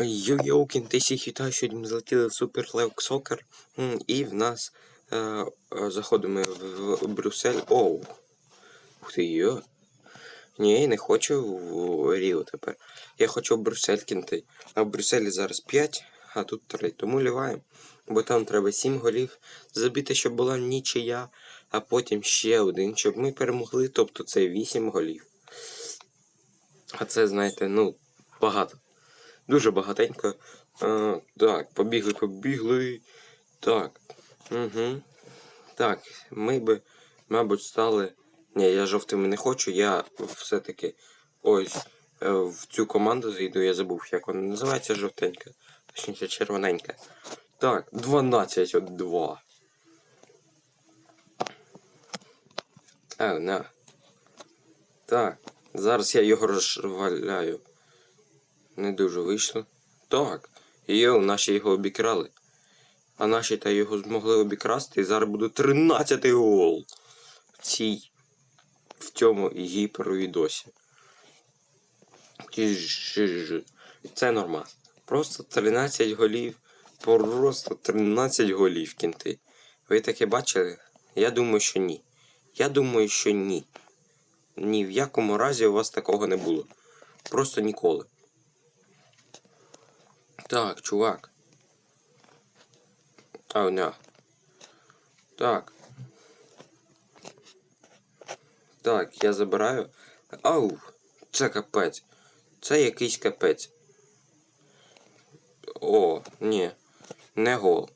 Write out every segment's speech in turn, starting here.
Йо-йо, кінти всіх вітаю, сьогодні ми залетіли в Супер Левк Сокер. І в нас е, е, заходимо в, в Брюссель. Оу. Ух ти йо. Ні, не хочу в Ріо тепер. Я хочу в Брюссель кінти. А в Брюсселі зараз 5, а тут 3. Тому ліваємо. Бо там треба 7 голів. Забити, щоб була нічия, а потім ще один, щоб ми перемогли. Тобто це 8 голів. А це, знаєте, ну, багато. Дуже багатенько. А, так, побігли, побігли. Так. Угу. Так, ми би, мабуть, стали. Ні, я жовтими не хочу, я все-таки ось е, в цю команду зайду, я забув, як вона називається жовтенька. Точніше, червоненька. Так, 12 от 2. А, на. Так, зараз я його розваляю. Не дуже вийшло. Так. Йоу, наші його обікрали. А наші та його змогли обікрасти. І зараз буде 13 гол. В цій. В цьому гіпервідосі. Це нормально. Просто 13 голів. Просто 13 голів кінти. Ви таке бачили? Я думаю, що ні. Я думаю, що ні. Ні в якому разі у вас такого не було. Просто ніколи. Так, чувак. Ау, не. Так. Так, я забираю. Ау! Це капець. Це якийсь капець. О, ні. Не гол.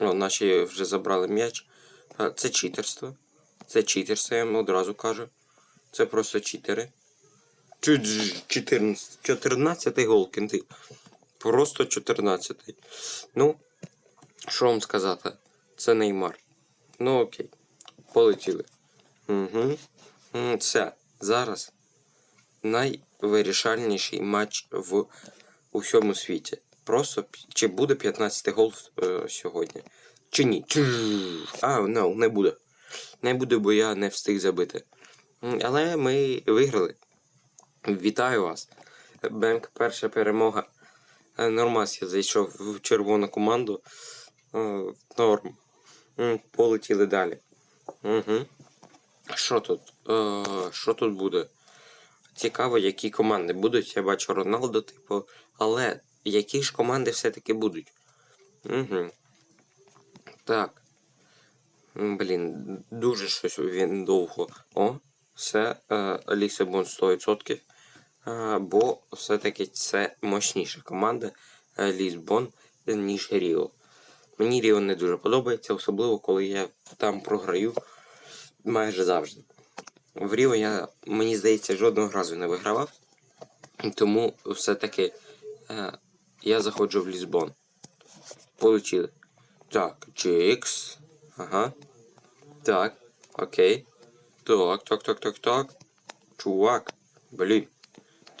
О, наші вже забрали м'яч. Це читерство. Це читерство, я вам одразу кажу. Це просто читери. 14, 14 гол кінти. Просто 14. Ну, що вам сказати? Це Неймар. Ну окей. Полетіли. Угу. Все. Зараз найвирішальніший матч в усьому світі. Просто чи буде 15 гол е, сьогодні? Чи ні? А, no, не буде. Не буде, бо я не встиг забити. Але ми виграли. Вітаю вас. Бенк, перша перемога. Е, Нормас я зайшов в червону команду. Е, Норм. Полетіли далі. Угу. Що тут? Е, Що тут буде? Цікаво, які команди будуть. Я бачу Роналдо, типу. Але які ж команди все-таки будуть? Угу. Так. Блін, дуже щось він довго. О, це е, Лісабон 100%. Е, бо все-таки це мощніша команда е, Лісбон, ніж Ріо. Мені Ріо не дуже подобається, особливо коли я там програю майже завжди. В Ріо я, мені здається, жодного разу не вигравав. Тому все-таки е, я заходжу в Лісбон. Получили. Так, Чикс. Ага. Так, окей. Так, так, так, так, так. Чувак. Блін.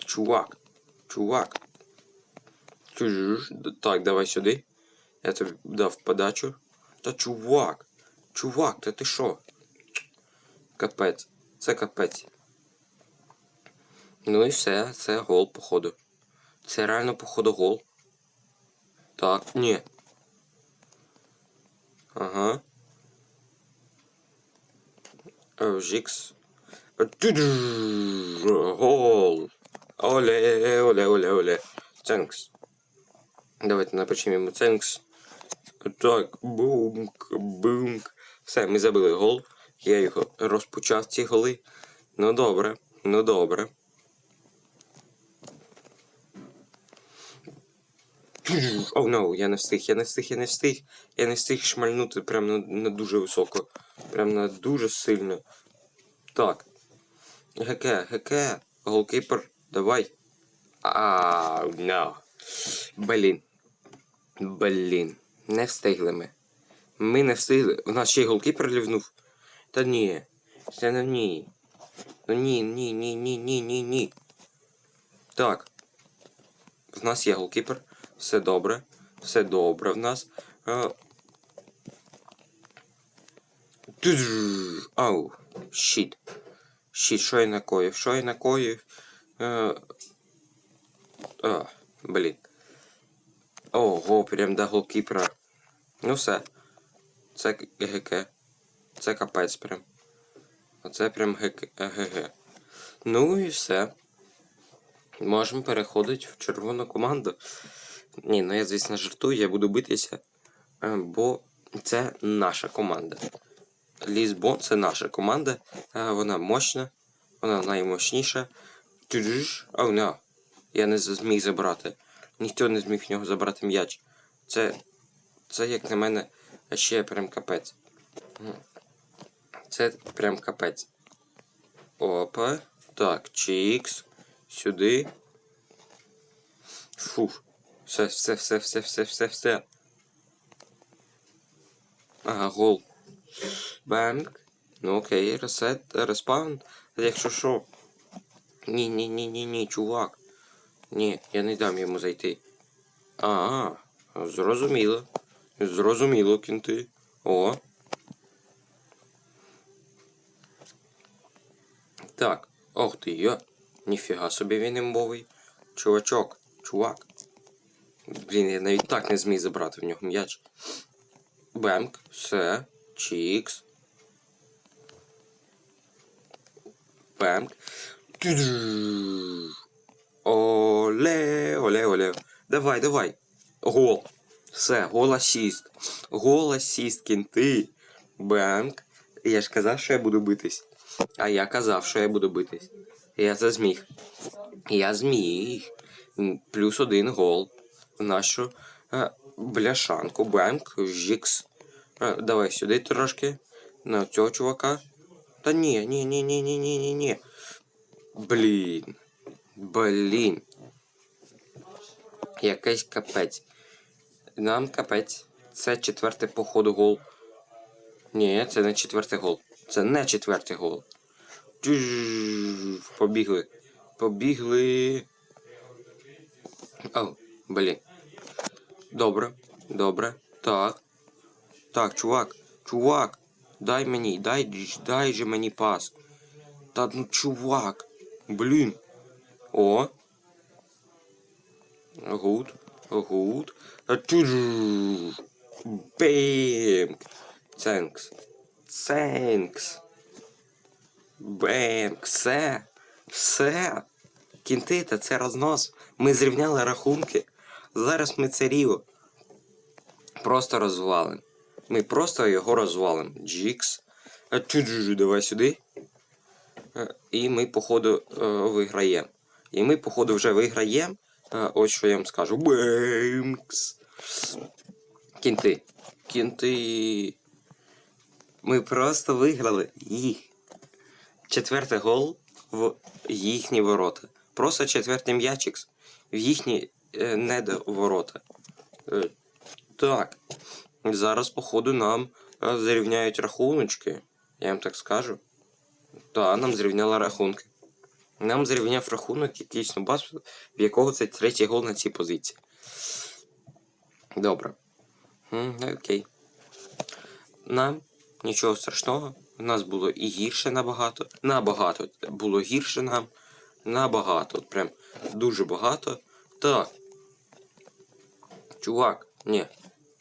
Чувак. Чувак. Так, давай сюди. Я тобі дав подачу. Та чувак. Чувак, та ти що? Капець. Це капець. Ну і все, це гол, походу. Це реально, походу, гол. Так, ні. Ага. Е, Жікс. Гол! Оле, оле, оле, оле. Ценкс. Давайте йому ценкс. Так, бумк, бумк. Все, ми забили гол. Я його розпочав ці голи. Ну добре, ну добре. Оу, oh, no, я не встиг, я не встиг, я не встиг. Я не встиг шмальнути прям на, на дуже високо. Прям на дуже сильно. Так. Геке, геке. Голкіпер, давай. А, no. Блін. Блін. Не встигли ми. Ми не встигли. У нас ще й голкіпер лівнув. Та ні. Це не ні. Ну ні, ні, ні, ні, ні, ні, ні. Так. В нас є голкіпер. Все добре. Все добре в нас. А... Тудж. Ау. Щіт. Щит, що я накоїв? Що я накоїв? Е... А, блін. Ого, прям до голкіпера. Ну все. Це ГГ. Це капець прям. Оце прям. ГГ. Ну і все. Можемо переходити в червону команду. Ні, ну я, звісно, жартую, я буду битися. е, Бо це наша команда. Лізбон це наша команда. е, Вона мощна, вона наймощніша. Оу, oh, no. Я не зміг забрати. Ніхто не зміг в нього забрати м'яч. Це. Це, як на мене, ще прям капець. Це прям капець. Опа. Так, чікс. Сюди. Фух. Все, все, все, все, все, все, все. Ага, гол. Бенк. Ну окей, ресет, респаун. Якщо що. Ні, ні, ні, ні, ні, чувак. Ні, я не дам йому зайти. А, зрозуміло. Зрозуміло, кінти. О. Так. Ох ти йо. Ніфіга собі він імбовий. Чувачок, чувак. Блін, я навіть так не зміг забрати в нього м'яч. Бемк, все, чікс. Бемк. Оле, оле, оле. Давай, давай. Гол. Все, гол асіст. Гол асіст, кінти. Бемк. Я ж казав, що я буду битись. А я казав, що я буду битись. Я це зміг. Я зміг. Плюс один гол. В нашу е, бляшанку. Бемк, жікс. Е, давай сюди трошки. На цього чувака. Та ні, ні, ні, ні, ні, ні, ні, ні. Блін. Блін. Якийсь капець. Нам капець. Це четвертий по ходу гол. Ні, це не четвертий гол. Це не четвертий гол. Побігли. Побігли. О, блін. Добре, добре. Так. Так, чувак, чувак. Дай мені, дай, дай же мені пас. Та ну чувак. Блін. О. Гуд. Гуд. Бемк. Ценкс. Ценкс. Бемк. Все. Все. Кінти, та це рознос. Ми зрівняли рахунки. Зараз ми це ріво. Просто розвалим. Ми просто його розвалим. Джікс. А чу-джу, давай сюди. Е, І ми, походу, е, виграємо. І ми, походу, вже виграємо. Е, Ось що я вам скажу. Бемкс. Кінти. Кінти. Ми просто виграли їх. Четвертий гол в їхні ворота. Просто четвертий м'ячик в їхні е, недоворота. Е, так. Зараз, походу, нам зрівняють рахуночки. Я вам так скажу. Так, нам зрівняли рахунки. Нам зрівняв рахунок якийсь нубас, в якого це третій гол на цій позиції. Добре. Окей. Нам нічого страшного. У нас було і гірше набагато. Набагато було гірше нам. Набагато. Прям дуже багато. Так. Чувак, ні.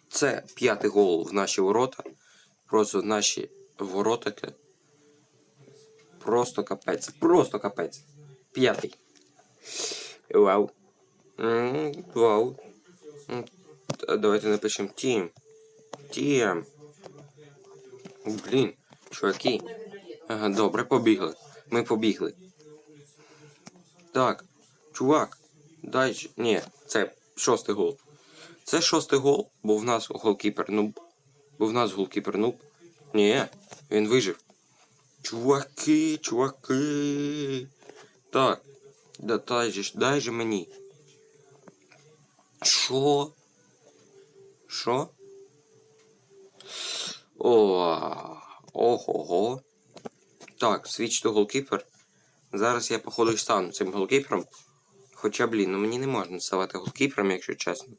Це п'ятий гол в наші ворота. Просто наші воротики. Просто капець. Просто капець. П'ятий. Вау. Вау. Давайте напишемо Тім. Тім. Блін, чуваки. Ага, добре, побігли. Ми побігли. Так, чувак, дай. Ні, це шостий гол. Це шостий гол, бо в нас голкіпер нуб. Бо в нас голкіпер нуб. Ні, він вижив. Чуваки, чуваки. Так. Да дай же, дай же мені. Що? Що? О, ого-го. Так, свіч то голкіпер. Зараз я, походу, стану цим голкіпером. Хоча, блін, ну мені не можна ставати голкіпером, якщо чесно.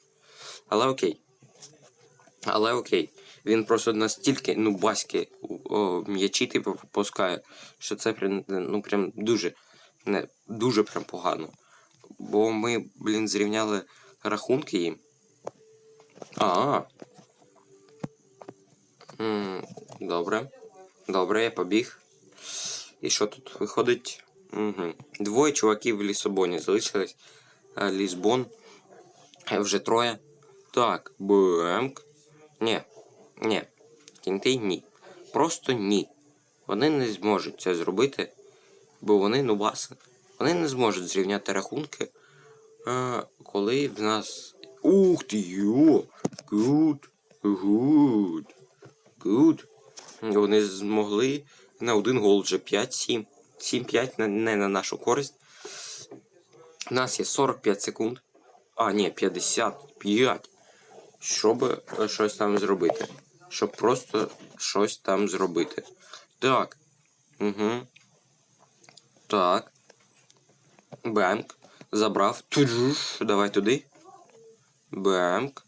Але окей. Але окей. Він просто настільки, ну, баськи м'ячі типу попускає, що це прям, ну, прям дуже, не, дуже прям погано. Бо ми, блін, зрівняли рахунки їм. А. Добре. Добре, я побіг. І що тут виходить? Угу. Двоє чуваків в Лісабоні залишились. Лісбон. Вже троє. Так, Бемк. Ні. Ні. Кінти ні. Просто ні. Вони не зможуть це зробити, бо вони нубаси. Вони не зможуть зрівняти рахунки, коли в нас. Ух ти йо! Гуд! Гуд! Гуд! Вони змогли на один гол вже 5-7. 7-5 на- не на нашу користь. У нас є 45 секунд. А, ні, 55. Щоб е, щось там зробити. Щоб просто щось там зробити. Так. Угу. Так. Бемк. Забрав. Туджуш. Давай туди. Бемк.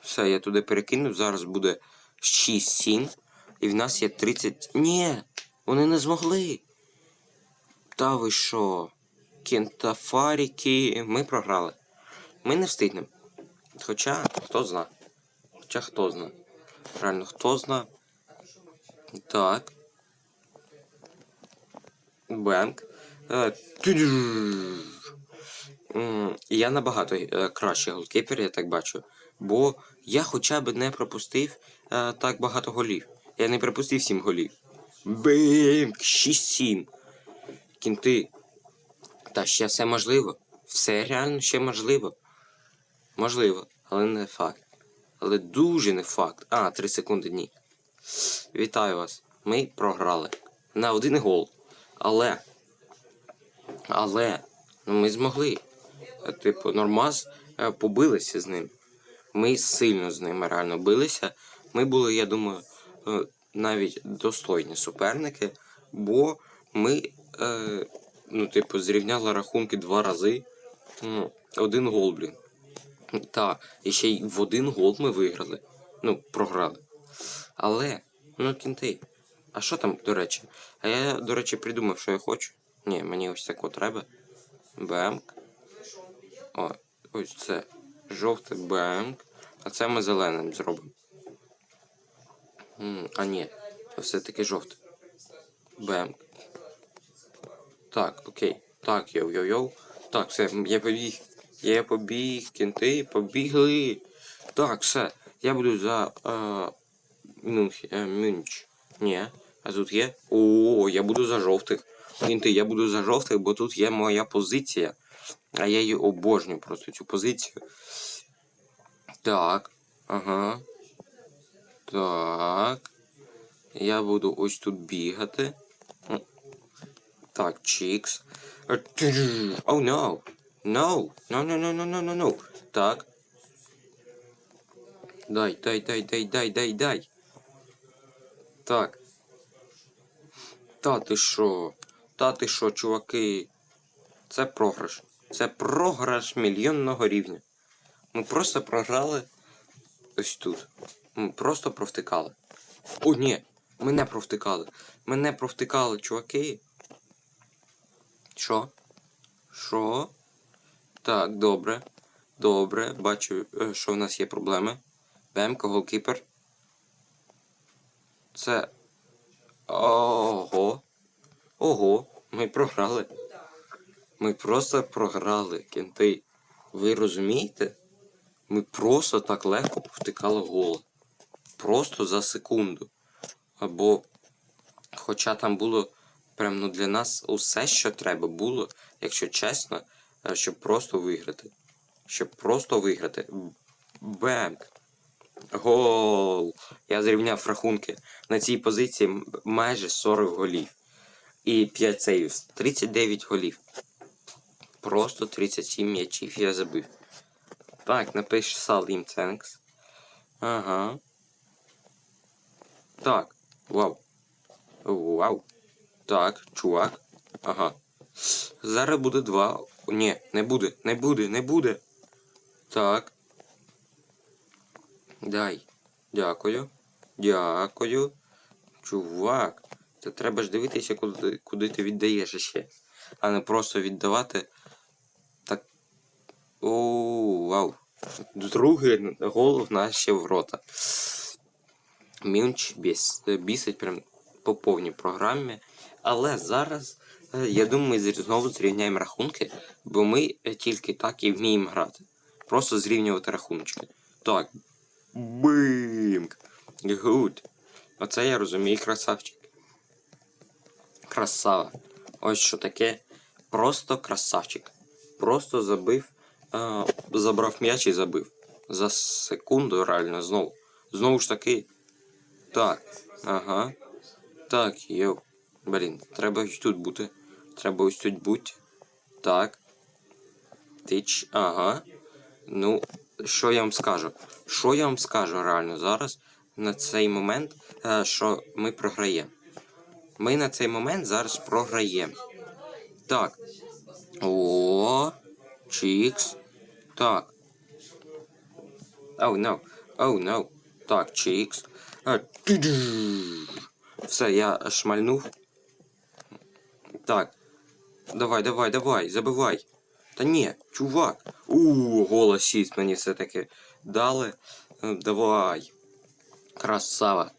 Все, я туди перекинув. Зараз буде 6-7. І в нас є 30. Ні! Вони не змогли. Та ви що? Кентафаріки. Ми програли. Ми не встигнемо. Хоча, хто зна. Хоча хто зна. Реально, хто зна. Так. Бенк. Е, Я набагато е, кращий голкіпер, я так бачу. Бо я хоча б не пропустив е, так багато голів. Я не пропустив 7 голів. Бемк! 6-7. Кінти. Та ще все можливо. Все реально ще можливо. Можливо, але не факт. Але дуже не факт. А, 3 секунди ні. Вітаю вас. Ми програли. На один гол. Але. Але. Ну ми змогли. Е, Типу, Нормаз е, побилися з ним. Ми сильно з ними реально билися. Ми були, я думаю, е, навіть достойні суперники, бо ми, е, ну, типу, зрівняли рахунки два рази. Ну, один гол, блін. Та, і ще й в один гол ми виграли. Ну, програли. Але, ну, кінти. А що там, до речі? А я, до речі, придумав, що я хочу. Ні, мені ось тако треба. Бемк. О, ось це. Жовтий бемк. А це ми зеленим зробимо. А ні, все-таки жовтий. Бемк. Так, окей. Так, йоу-йоу-йоу. Так, все, я побіг. Я побіг, кінти, побігли. Так, все. Я буду за е, Мюнх, е, Мюнч. Ні. А тут є. О, я буду за жовтих. Кінти, я буду за жовтих, бо тут є моя позиція. А я її обожнюю просто цю позицію. Так. Ага. Так. Я буду ось тут бігати. Так, чікс. Oh no. No. No, no, no, no, no, no, no. Так. Дай, дай, дай, дай, дай, дай, дай. Так. Та ти що? Та ти що, чуваки? Це програш. Це програш мільйонного рівня. Ми просто програли ось тут. Ми просто провтикали. О, ні! Ми не провтикали. Ми не провтикали, чуваки. Що? Що? Так, добре. Добре. Бачу, е, що в нас є проблеми. Бемка, голкіпер. Це. Ого. Ого. Ми програли. Ми просто програли, кінти. Ви розумієте? Ми просто так легко повтикали гол. Просто за секунду. Або. Хоча там було прям ну, для нас усе, що треба було, якщо чесно, щоб просто виграти. Щоб просто виграти. Бемк. Гол! Я зрівняв рахунки. На цій позиції майже 40 голів. І 5 сейвів. 39 голів. Просто 37 м'ячів я забив. Так, написав їм thanks. Ага. Так. Вау. Вау. Так, чувак. Ага. Зараз буде два. О, Ні, не буде, не буде, не буде. Так. Дай. Дякую. Дякую. Чувак. Та треба ж дивитися, куди, куди ти віддаєш ще. А не просто віддавати. Так. Оу, вау. Другий гол в нас ще в рота. Мюнч біс, бісить прям по повній програмі. Але зараз, я думаю, ми знову зрівняємо рахунки, бо ми е, тільки так і вміємо грати. Просто зрівнювати рахуночки. Так. Бимк. Гуд. Оце я розумію, красавчик. Красава. Ось що таке. Просто красавчик. Просто забив, е, забрав м'яч і забив. За секунду реально знову. Знову ж таки. Так. Ага. Так, йоу. Блін, треба ось тут бути. Треба ось тут бути. Так. Тич. Ага. Ну, що я вам скажу? Що я вам скажу реально зараз на цей момент, е, що ми програємо. Ми на цей момент зараз програємо. Так. О, чікс. Так. Оу, no. Оу, no. Так, чікс. Все, я шмальнув. Так. Давай, давай, давай, забивай. Та ні, чувак. У, голос сість мені все-таки дали. Е, Давай. Красава.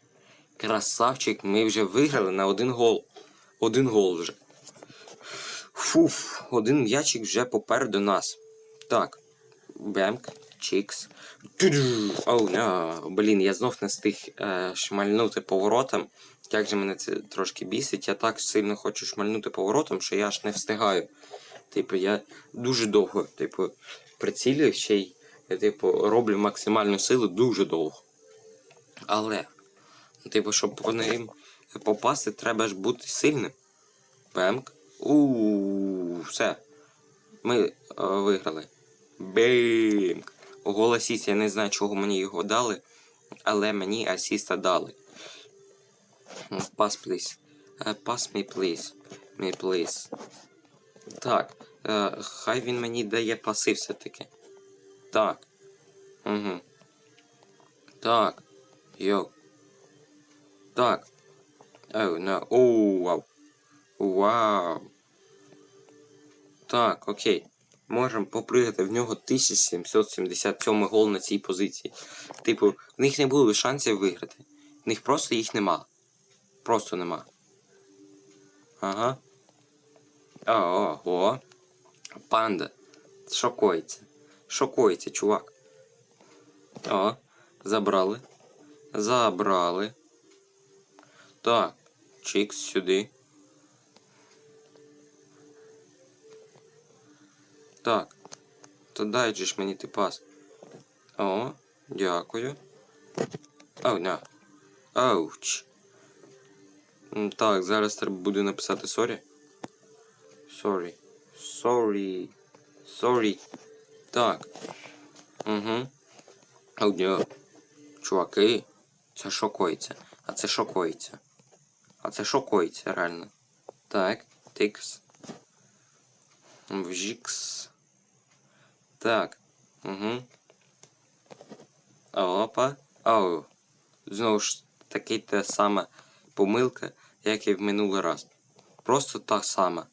Красавчик, ми вже виграли на один гол. Один гол вже. Фуф, один м'ячик вже попереду нас. Так. Бемк. Тю-дю. Оу, на. Блін, я знов не встиг е, шмальнути поворотом. Як же мене це трошки бісить. Я так сильно хочу шмальнути поворотом, що я аж не встигаю. Типу, я дуже довго, типу, прицілюю ще й, я, типу, роблю максимальну силу дуже довго. Але, типу, щоб по ним попасти, треба ж бути сильним. Пемк. У все. Ми е, виграли. Бимк. Гол асіст, я не знаю, чого мені його дали, але мені асіста дали. Пас, please. Е, Pass me, please. Me, please. Так. Е, хай він мені дає паси все-таки. Так. Угу. Так. Йоу. Так. Оу, на. Оу, вау. Вау. Так, окей. Можемо попригати в нього 1777 гол на цій позиції. Типу, в них не було шансів виграти. В них просто їх нема. Просто нема. Ага. Ого. Панда. Шокується. Шокується, чувак. О, забрали. Забрали. Так, чікс сюди. Так. То дай же ж мені ти пас. О, дякую. Оу, на. Ауч. Так, зараз треба буде написати сорі. Sorry. Sorry. Sorry. Так. Угу. Аудіо. Чуваки. Це шокується. А це шокується. А це шокується, реально. Так. Тикс. Вжікс. Так. Угу. Опа. Оу. Знову ж таки та сама помилка, як і в минулий раз. Просто та сама.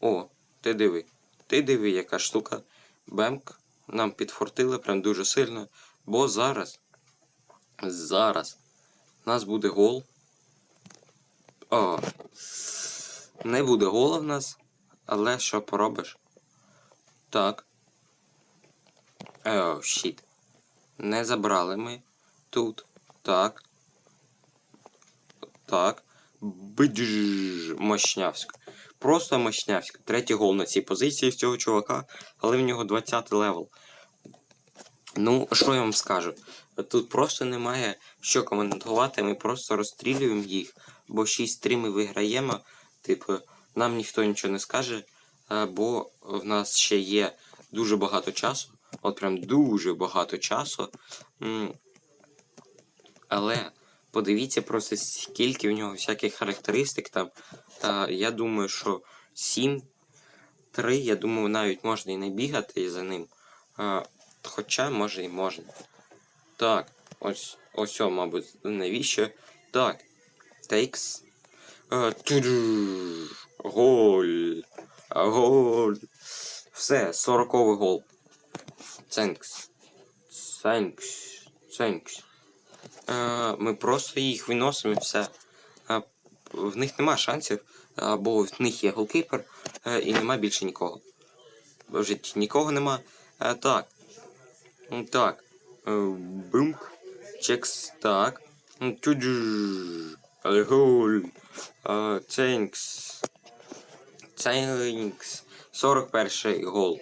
О, ти диви. Ти диви, яка штука. Бемк нам підфортили прям дуже сильно. Бо зараз. Зараз. Нас буде гол. О. Не буде гола в нас. Але що поробиш? Так. О, щіт. Не забрали ми тут. Так. Так. Бидж. Мощнявська. Просто Мощнявська. Третій гол на цій позиції в цього чувака, але в нього 20 левел. Ну, що я вам скажу? Тут просто немає що коментувати, ми просто розстрілюємо їх, бо 6-3 ми виграємо. Типу, нам ніхто нічого не скаже, е, бо в нас ще є дуже багато часу. От прям дуже багато часу. Але подивіться просто скільки в нього всяких характеристик там. Е, Я думаю, що 7-3, я думаю, навіть можна і не бігати за ним. Е, Хоча, може і можна. Так. Ось, ось, мабуть, навіщо? Так. Тейкс. Голь. Голь. Все, 40 гол. Ценкс. Ценкс. Ценкс. Е, ми просто їх виносимо і все. Е, в них нема шансів, або в них є голкіпер, е, і нема більше нікого. В житті нікого нема. Е, так. Так. Е, Бумк. Чекс. Так. Тюдж. Е, Ценкс. Ценкс. 41 гол.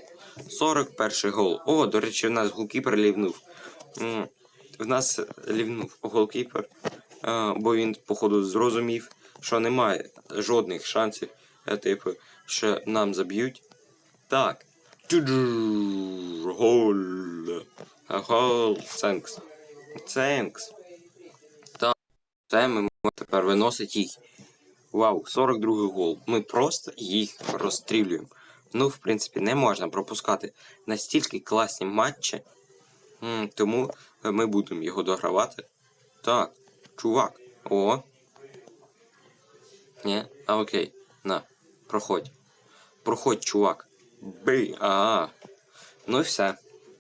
41 гол. О, до речі, в нас голкіпер лівнув. В нас лівнув голкіпер, е, бо він, походу, зрозумів, що немає жодних шансів, е, типу, що нам заб'ють. Так. Гол. Гол. Ценкс. Ценкс. Так. Це ми можемо тепер виносити їх. Вау, 42 гол. Ми просто їх розстрілюємо. Ну, в принципі, не можна пропускати настільки класні матчі. Тому ми будемо його догравати. Так, чувак. О. Ні? А окей. На, проходь. Проходь, чувак. Бий. А. Ну і все.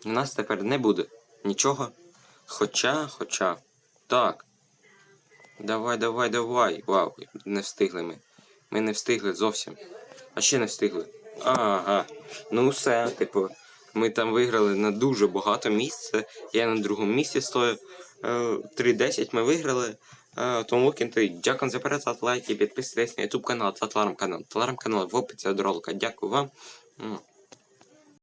У нас тепер не буде нічого. Хоча, хоча. Так. Давай, давай, давай. Вау, не встигли ми. Ми не встигли зовсім. А ще не встигли. Ага. Ну все, типу, ми там виграли на дуже багато місця. Я на другому місці стою. Е, 3-10 ми виграли. Е, Тому кінти, дякую за перегляд, лайки, підписуйтесь на YouTube канал, телеграм канал. Телеграм канал в описі до ролика. Дякую вам.